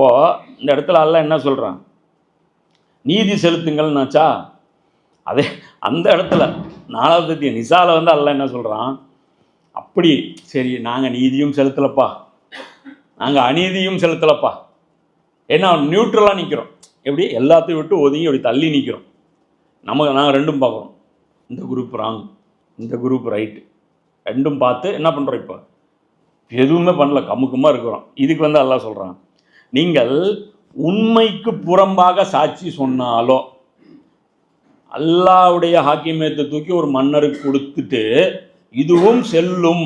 அப்போது இந்த இடத்துல அல்ல என்ன சொல்கிறான் நீதி செலுத்துங்கள்னாச்சா? அதே அந்த இடத்துல நாலாவது அத்தியாயம் நிசாவில் வந்து அல்ல என்ன சொல்கிறான் அப்படி சரி நாங்கள் நீதியும் செலுத்தலப்பா. நாங்கள் அநீதியும் செலுத்தலப்பா. ஏன்னா நியூட்ரலாக நிற்கிறோம் எப்படி? எல்லாத்தையும் விட்டு ஒதுங்கி அப்படி தள்ளி நிற்கிறோம் நமக்கு நாங்கள் ரெண்டும் பார்க்குறோம். இந்த குரூப் ராங் இந்த குரூப் ரைட்டு ரெண்டும் பார்த்து என்ன பண்ணுறோம் இப்போ? எதுவுமே பண்ணல கமுக்கமாக இருக்கிறோம். இதுக்கு வந்து எல்லாம் சொல்கிறான் நீங்கள் உண்மைக்கு புறம்பாக சாட்சி சொன்னாலோ அல்லாவுடைய ஹாக்கிமியத்தை தூக்கி ஒரு மன்னருக்கு கொடுத்துட்டு இதுவும் செல்லும்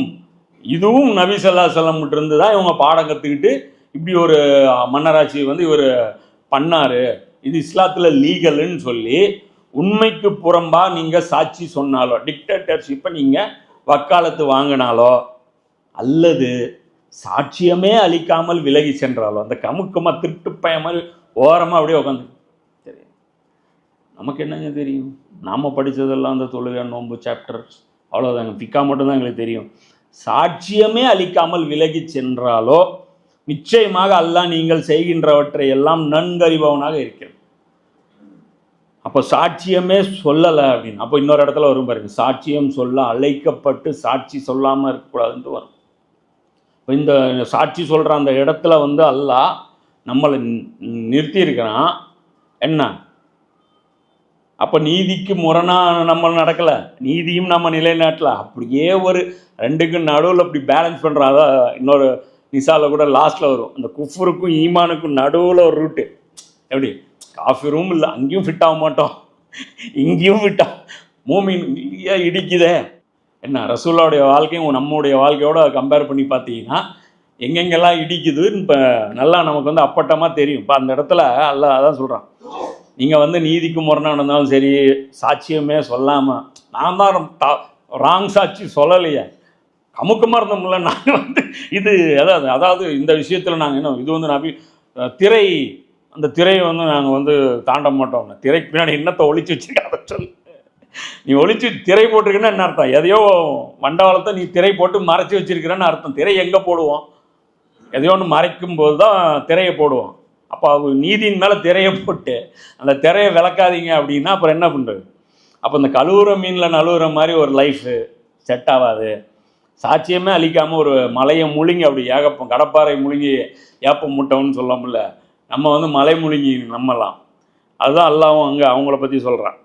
இதுவும் நபி ஸல்லல்லாஹு அலைஹி இருந்து தான் இவங்க பாடம் கற்றுக்கிட்டு இப்படி ஒரு மன்னராட்சி வந்து இவர் பண்ணாரு. இது இஸ்லாத்தில் லீகல்னு சொல்லி உண்மைக்கு புறம்பாக நீங்கள் சாட்சி சொன்னாலோ டிக்டேட்டர்ஷிப்பை நீங்கள் வக்காலத்து வாங்கினாலோ அல்லது சாட்சியமே அளிக்காமல் விலகி சென்றாலோ அந்த கமுக்கமாக திருட்டு பயமல் ஓரமாக அப்படியே உட்காந்து சரி நமக்கு என்னங்க தெரியும்? நாம் படித்ததெல்லாம் அந்த தொழுகை நோன்பு சாப்டர்ஸ் அவ்வளோதாங்க பிக்கா மட்டும்தான் எங்களுக்கு தெரியும். சாட்சியமே அளிக்காமல் விலகி சென்றாலோ நிச்சயமாக அல்லாஹ் நீங்கள் செய்கின்றவற்றை எல்லாம் நன்கறிபவனாக இருக்கிறது அப்போ சாட்சியமே சொல்லலை அப்படின்னு. அப்போ இன்னொரு இடத்துல வரும் பாருங்க. சாட்சியம் சொல்ல அழைக்கப்பட்டு சாட்சி சொல்லாமல் இருக்கக்கூடாதுன்ட்டு வரும். இந்த சாட்சி சொல்கிற அந்த இடத்துல வந்து அல்லாஹ் நம்மளை நிறுத்தியிருக்கிறான். என்ன? அப்போ நீதிக்கு முரணாக நம்ம நடக்கலை? நீதியும் நம்ம நிலைநாட்டல. அப்படியே ஒரு ரெண்டுக்கும் நடுவில் அப்படி பேலன்ஸ் பண்ணுறோம் அதான் இன்னொரு நிசாவில் கூட லாஸ்ட்டில் வரும். அந்த குஃபருக்கும் ஈமானுக்கும் நடுவில் ஒரு ரூட்டு எப்படி? காஃபி ரூம் இல்லை. அங்கேயும் ஃபிட் ஆக மாட்டோம். இங்கேயும் ஃபிட் ஆக மூமின் இடிக்குதே. என்ன ரசூல்லாவுடைய வாழ்க்கையும் நம்முடைய வாழ்க்கையோட கம்பேர் பண்ணி பார்த்தீங்கன்னா எங்கெங்கெல்லாம் இடிக்குதுன்னு இப்போ நல்லா நமக்கு வந்து அப்பட்டமாக தெரியும். இப்போ அந்த இடத்துல அல்ல அதான் சொல்கிறான் நீங்கள் வந்து நீதிக்கு முரணாக இருந்தாலும் சரி சாட்சியமே சொல்லாமல் நான் தான் ராங் சாட்சி சொல்லலையே. கமுக்கமாக இருந்தோம்ல நாங்கள் வந்து இது அதாவது அதாவது இந்த விஷயத்தில் நாங்கள் என்ன இது வந்து நபி திரை அந்த திரையை வந்து நாங்கள் வந்து தாண்ட மாட்டோம் திரைக்கு பின்னாடி என்னத்தை ஒழிச்சு வச்சுருக்கேன் அதை சொல்லு. நீ ஒழிச்சு திரை போட்டிருக்கேன்னா என்ன அர்த்தம்? எதையோ மண்டவாளத்தை நீ திரை போட்டு மறைச்சி வச்சிருக்கிறேன்னு அர்த்தம். திரை எங்கே போடுவோம்? எதையோ ஒன்று மறைக்கும் போது தான் திரையை போடுவோம். அப்போ நீதியின் மேலே திரையை போட்டு அந்த திரையை விளக்காதீங்க அப்படின்னா அப்புறம் என்ன பண்ணுறது அப்போ இந்த கழுவுற மீனில் நழுவுற மாதிரி ஒரு லைஃபு செட் ஆகாது. சாட்சியமே அழிக்காமல் ஒரு மலையை முழுங்கி அப்படி ஏகப்பம் கடப்பாறை முழுங்கி ஏப்பம் முட்டவுன்னு முடியல நம்ம வந்து மலை முழுங்கி நம்மலாம். அதுதான் அல்லாவும் அங்கே அவங்கள பற்றி சொல்கிறான்